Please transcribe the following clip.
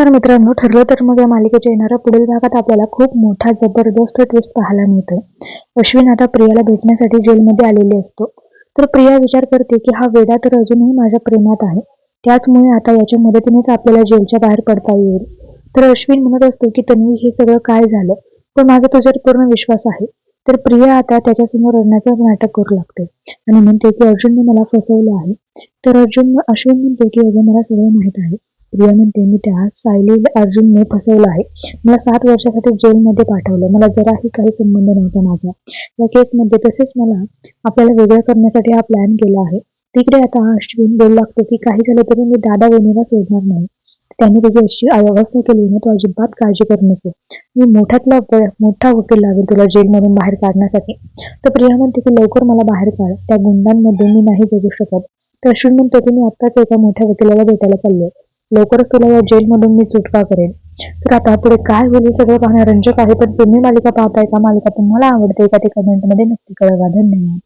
नमस्कार मित्रांनो ठरलं तर मग या मालिकेच्या येणाऱ्या पुढील भागात आपल्याला खूप मोठा जबरदस्त ट्विस्ट पाहायला मिळतोय. अश्विन आता प्रियाला भेटण्यासाठी जेलमध्ये आलेली असतो. तर प्रिया विचार करते की हा वेडा तर अजूनही माझ्या प्रेमात आहे. त्याचमुळे आता याच्या मदतीनेच आपल्याला जेलच्या बाहेर पडता येईल. तर अश्विन म्हणत असतो की तन्वी हे सगळं काय झालं? पण माझा तुझ्यावर पूर्ण विश्वास आहे तर प्रिया आता त्याच्यासमोर रडण्याचं नाटक करू लागते. आणि म्हणते की अर्जुनने मला फसवलं आहे. तर अर्जुन अश्विन म्हणते की अजून मला सगळं माहीत आहे. प्रिया म्हणते मी त्या सायली अर्जुनने फसवलं आहे. मला सात वर्षासाठी जेलमध्ये पाठवलं. मला जराही काही संबंध नव्हता माझा. या केसमध्ये तसेच मला आपल्याला वेगळं करण्यासाठी हा प्लॅन केला आहे. तिकडे आता अश्विन बोलू लागतो की काही झालं तरी मी दादा वहिनीला सोडणार नाही. त्यांनी तुझी अशी अवस्था केली ना तू अजिबात काळजी करू नको. मी मोठ्यातला मोठा वकील लागेल तुला जेलमधून बाहेर काढण्यासाठी. तर प्रिया म्हणते की लवकर मला बाहेर काढ. त्या गुंडांमध्ये मी नाही जगू शकत. तर अश्विन म्हणतो की मी आत्ताच एका मोठ्या वकिलाला भेटायला चाललोय. लवकरच तुला या जेलमधून मी सुटका करेन. तर आता पुढे काय होईल हे सगळं पाहणं रंजक आहे पण तुम्ही मालिका पाहताय का मालिका तुम्हाला आवडते का ते कमेंटमध्ये नक्की कळवा. धन्यवाद.